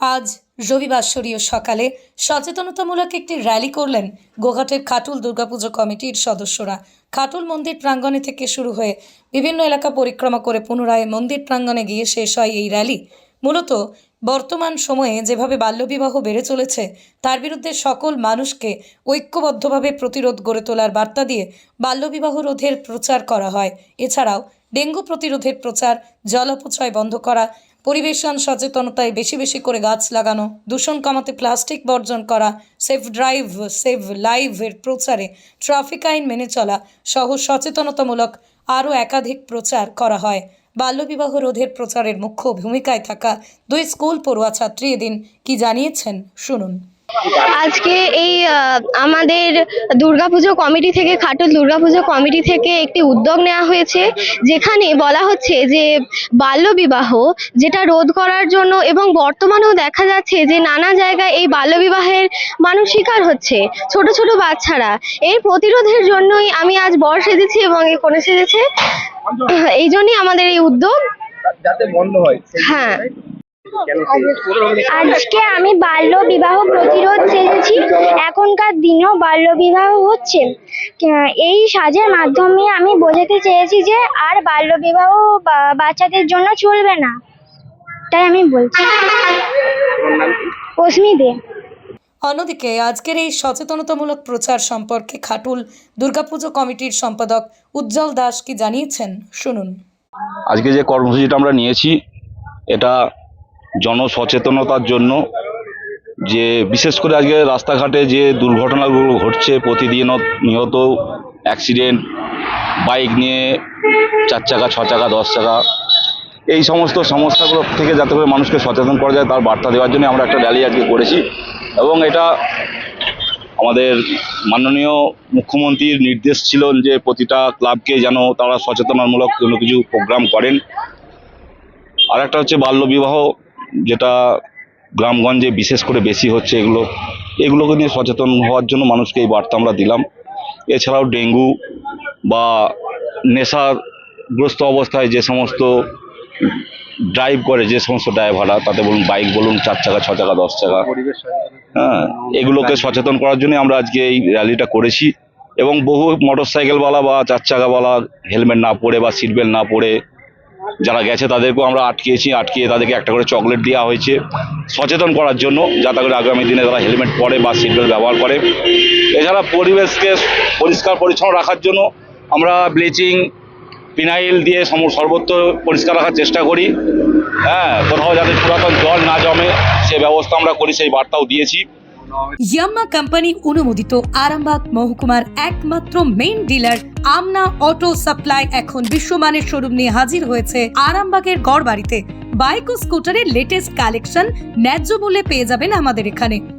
আজ রবিবাসরীয় সকালে সচেতনতামূলক একটি র্যালি করলেন গোঘাটের খাটুল দুর্গাপুজো কমিটির সদস্যরা। খাটুল মন্দির প্রাঙ্গণে থেকে শুরু হয়ে বিভিন্ন এলাকা পরিক্রমা করে পুনরায় মন্দির প্রাঙ্গণে গিয়ে শেষ হয় এই র্যালি। মূলত বর্তমান সময়ে যেভাবে বাল্যবিবাহ বেড়ে চলেছে, তার বিরুদ্ধে সকল মানুষকে ঐক্যবদ্ধভাবে প্রতিরোধ গড়ে তোলার বার্তা দিয়ে বাল্যবিবাহ রোধের প্রচার করা হয়। এছাড়াও ডেঙ্গু প্রতিরোধের প্রচার জল অপচয় বন্ধ করা, পরিবেশন সচেতনতায় বেশি বেশি করে গাছ লাগানো, দূষণ কমাতে প্লাস্টিক বর্জন করা, সেফ ড্রাইভ সেভ লাইভের প্রচারে ট্রাফিক আইন মেনে চলা সহ সচেতনতামূলক আরও একাধিক প্রচার করা হয়। বাল্যবিবাহ রোধের প্রচারের মুখ্য ভূমিকায় থাকা দুই স্কুল পড়ুয়া ছাত্রী এদিন কি জানিয়েছেন শুনুন। আজকে এই আমাদের দুর্গাপুজো কমিটি থেকে খাটুল দুর্গাপুজো কমিটি থেকে একটি উদ্যোগ নেওয়া হয়েছে যেখানে বলা হচ্ছে যে বাল্যবিবাহ যেটা রোধ করার জন্য এবং বর্তমানেও দেখা যাচ্ছে যে নানা জায়গায় এই বাল্যবিবাহের মানুষ শিকার হচ্ছে ছোট ছোট বাচ্চারা। এর প্রতিরোধের জন্যই আমি আজ বর সেজেছি এবং এই কোণে সেজেছে। এই জন্যই আমাদের এই উদ্যোগ। যাতে বন্ধ হয়। হ্যাঁ। কেন আজকে আমি বাল্য বিবাহ প্রতিরোধ সেজেছি এখনকার দিনেও বাল্য বিবাহ হচ্ছে এই সাজের মাধ্যমে আমি বোঝাতে চেয়েছি যে আর বাল্য বিবাহ বা- বাচ্চাদের জন্য চলবে না। তাই আমি বলছি। রশ্মি দে। অন্যদিকে আজকের এই সচেতনতামূলক প্রচার সম্পর্কে খাটুল দুর্গাপুজো কমিটির সম্পাদক উজ্জ্বল দাস কি জানিয়েছেন? শুনুন। আজকে যে কর্মসূচিটা আমরা নিয়েছি এটা জনসচেতনতার জন্য যে বিশেষ করে আজকে রাস্তাঘাটে যে দুর্ঘটনাগুলো ঘটছে প্রতিদিন নিহত অ্যাক্সিডেন্ট বাইক নিয়ে চার চাকা, ছ চাকা, দশ চাকা, এই সমস্ত সমস্যাগুলো থেকে যাতে করে মানুষকে সচেতন করা যায় তার বার্তা দেওয়ার জন্য আমরা একটা র্যালি আজকে করেছি এবং এটা আমাদের মাননীয় মুখ্যমন্ত্রীর নির্দেশ ছিল যে প্রতিটা ক্লাবকে যেন তারা সচেতনামূলক কোনো কিছু প্রোগ্রাম করেন। আর একটা হচ্ছে বাল্যবিবাহ যেটা গ্রামগঞ্জে বিশেষ করে বেশি হচ্ছে এগুলো, এগুলোকে নিয়ে সচেতন হওয়ার জন্য মানুষকে এই বার্তা আমরা দিলাম। এছাড়াও ডেঙ্গু বা নেশাগ্রস্ত অবস্থায় যে সমস্ত ড্রাইভ করে, যে সমস্ত ড্রাইভাররা তাতে বলুন বাইক বলুন চার চাকা, ছ চাকা, দশ চাকা হ্যাঁ এগুলোকে সচেতন করার জন্য আমরা আজকে এই র্যালিটা করেছি। এবং বহু মোটর সাইকেলওয়ালা বা চার চাকাওয়ালা হেলমেট না পরে বা সিট বেল্ট না পরে যারা গেছে তাদেরকেও আমরা আটকিয়েছি, আটকিয়ে তাদেরকে একটা করে চকলেট দেওয়া হয়েছে সচেতন করার জন্য, যাতে করে আগামী দিনে তারা হেলমেট পরে বা সিট বেল্ট ব্যবহার করে। এছাড়া পরিবেশকে পরিষ্কার পরিচ্ছন্ন রাখার জন্য আমরা ব্লিচিং ফিনাইল দিয়ে সম- সর্বত্র পরিষ্কার রাখার চেষ্টা করি। হ্যাঁ কোথাও যাতে পুরাতন জল না জমে, সে ব্যবস্থা আমরা করি, সেই বার্তাও দিয়েছি। ইয়াম্মা কোম্পানি অনুমোদিত আরামবাগ মহকুমার একমাত্র main dealer Amna auto supply এখন বিশ্বমানের শোরুম নিয়ে হাজির হয়েছে আরামবাগের গড় বাড়িতে বাইক ও স্কুটারের লেটেস্ট কালেকশন ন্যায্য মূল্যে পেয়ে যাবেন আমাদের এখানে।